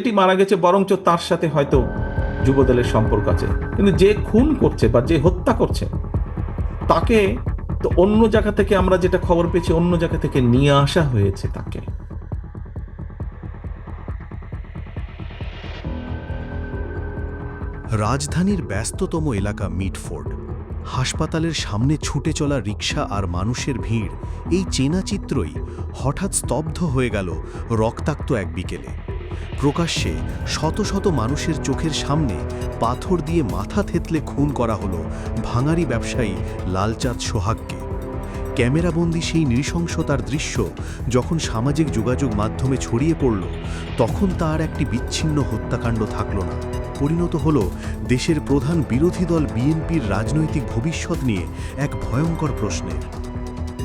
এটি মারা গেছে, বরঞ্চ তার সাথে হয়তো যুবদলের সম্পর্ক আছে। কিন্তু যে খুন করছে বা যে হত্যা করছে, তাকে তো অন্য জায়গা থেকে আমরা যেটা খবর পেয়েছি, অন্য জায়গা থেকে নিয়ে আসা হয়েছে তাকে। রাজধানীর ব্যস্ততম এলাকা মিটফোর্ড। হাসপাতালের সামনে ছুটে চলা রিক্সা আর মানুষের ভিড়, এই চেনা চিত্রই হঠাৎ স্তব্ধ হয়ে গেল রক্তাক্ত এক বিকেলে। প্রকাশ্যে শত শত মানুষের চোখের সামনে পাথর দিয়ে মাথা থেতলে খুন করা হলো ভাঙারি ব্যবসায়ী লালচাঁদ সোহাগকে। ক্যামেরাবন্দি সেই নৃশংসতার দৃশ্য যখন সামাজিক যোগাযোগ মাধ্যমে ছড়িয়ে পড়ল, তখন তার একটি বিচ্ছিন্ন হত্যাকাণ্ড থাকল না। পরিণত হল দেশের প্রধান বিরোধী দল বিএনপির রাজনৈতিক ভবিষ্যৎ নিয়ে এক ভয়ঙ্কর প্রশ্নে।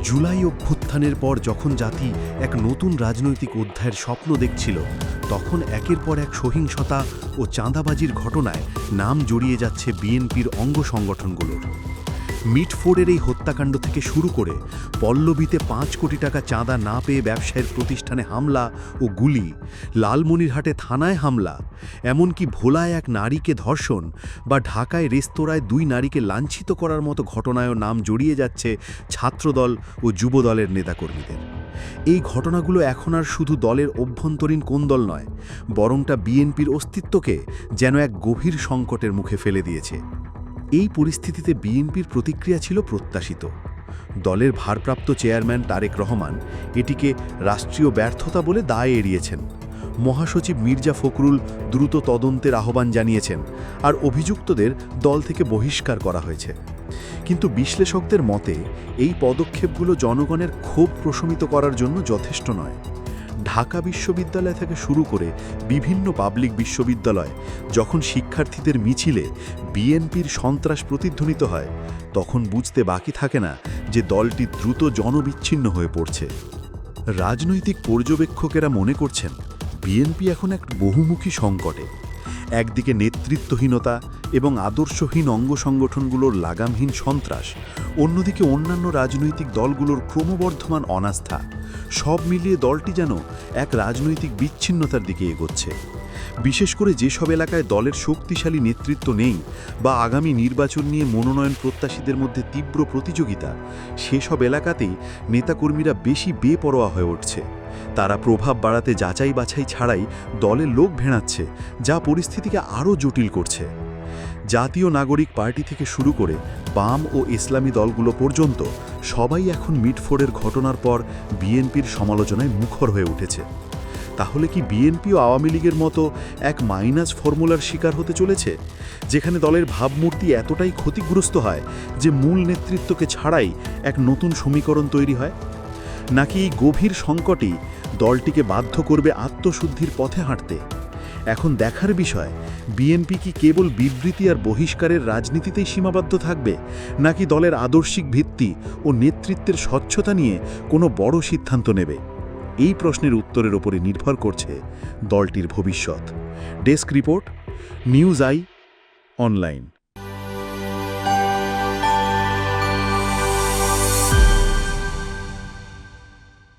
জুলাই অভ্যুত্থানের পর যখন জাতি এক নতুন রাজনৈতিক অধ্যায়ের স্বপ্ন দেখছিল, তখন একের পর এক সহিংসতা ও চাঁদাবাজির ঘটনায় নাম জড়িয়ে যাচ্ছে বিএনপির অঙ্গ সংগঠনগুলোর। মিটফোর্ডের এই হত্যাকাণ্ড থেকে শুরু করে পল্লবীতে পাঁচ কোটি টাকা চাঁদা না পেয়ে ব্যবসায়ের প্রতিষ্ঠানে হামলা ও গুলি, লালমনিরহাটে থানায় হামলা, এমনকি ভোলায় এক নারীকে ধর্ষণ বা ঢাকায় রেস্তোরাঁয় দুই নারীকে লাঞ্ছিত করার মতো ঘটনায়ও নাম জড়িয়ে যাচ্ছে ছাত্রদল ও যুবদলের নেতাকর্মীদের। এই ঘটনাগুলো এখন আর শুধু দলের অভ্যন্তরীণ কোন্দল নয়, বরংটা বিএনপির অস্তিত্বকে যেন এক গভীর সংকটের মুখে ফেলে দিয়েছে। এই পরিস্থিতিতে বিএনপির প্রতিক্রিয়া ছিল প্রত্যাশিত। দলের ভারপ্রাপ্ত চেয়ারম্যান তারেক রহমান এটিকে রাষ্ট্রীয় ব্যর্থতা বলে দায় এড়িয়েছেন। মহাসচিব মির্জা ফখরুল দ্রুত তদন্তের আহ্বান জানিয়েছেন আর অভিযুক্তদের দল থেকে বহিষ্কার করা হয়েছে। কিন্তু বিশ্লেষকদের মতে, এই পদক্ষেপগুলো জনগণের ক্ষোভ প্রশমিত করার জন্য যথেষ্ট নয়। ঢাকা বিশ্ববিদ্যালয় থেকে শুরু করে বিভিন্ন পাবলিক বিশ্ববিদ্যালয় যখন শিক্ষার্থীদের মিছিলে বিএনপির সন্ত্রাস প্রতিধ্বনিত হয়, তখন বুঝতে বাকি থাকে না যে দলটি দ্রুত জনবিচ্ছিন্ন হয়ে পড়ছে। রাজনৈতিক পর্যবেক্ষকেরা মনে করছেন, বিএনপি এখন এক বহুমুখী সংকটে। একদিকে নেতৃত্বহীনতা এবং আদর্শহীন অঙ্গ সংগঠনগুলোর লাগামহীন সন্ত্রাস, অন্যদিকে অন্যান্য রাজনৈতিক দলগুলোর ক্রমবর্ধমান অনাস্থা, সব মিলিয়ে দলটি যেন এক রাজনৈতিক বিচ্ছিন্নতার দিকে এগোচ্ছে। বিশেষ করে যেসব এলাকায় দলের শক্তিশালী নেতৃত্ব নেই বা আগামী নির্বাচন নিয়ে মনোনয়ন প্রত্যাশীদের মধ্যে তীব্র প্রতিযোগিতা, সেসব এলাকাতেই নেতাকর্মীরা বেশি বেপরোয়া হয়ে উঠছে। তারা প্রভাব বাড়াতে যাচাই বাছাই ছাড়াই দলের লোক ভেড়াচ্ছে যা পরিস্থিতিকে আরও জটিল করছে। জাতীয় নাগরিক পার্টি থেকে শুরু করে বাম ও ইসলামী দলগুলো পর্যন্ত সবাই এখন মিটফোর্ডের ঘটনার পর বিএনপির সমালোচনায় মুখর হয়ে উঠেছে। তাহলে কি বিএনপি ও আওয়ামী লীগের মতো এক মাইনাস ফর্মুলার শিকার হতে চলেছে, যেখানে দলের ভাবমূর্তি এতটাই ক্ষতিগ্রস্ত হয় যে মূল নেতৃত্বকে ছাড়াই এক নতুন সমীকরণ তৈরি হয়? নাকি এই গভীর সংকটই দলটিকে বাধ্য করবে আত্মশুদ্ধির পথে হাঁটতে? এখন দেখার বিষয়, বিএনপি কি কেবল বিবৃতি আর বহিষ্কারের রাজনীতিতেই সীমাবদ্ধ থাকবে, নাকি দলের আদর্শিক ভিত্তি ও নেতৃত্বের স্বচ্ছতা নিয়ে কোনো বড় সিদ্ধান্ত নেবে? এই প্রশ্নের উত্তরের ওপরে নির্ভর করছে দলটির ভবিষ্যৎ। Desk report, news eye, online.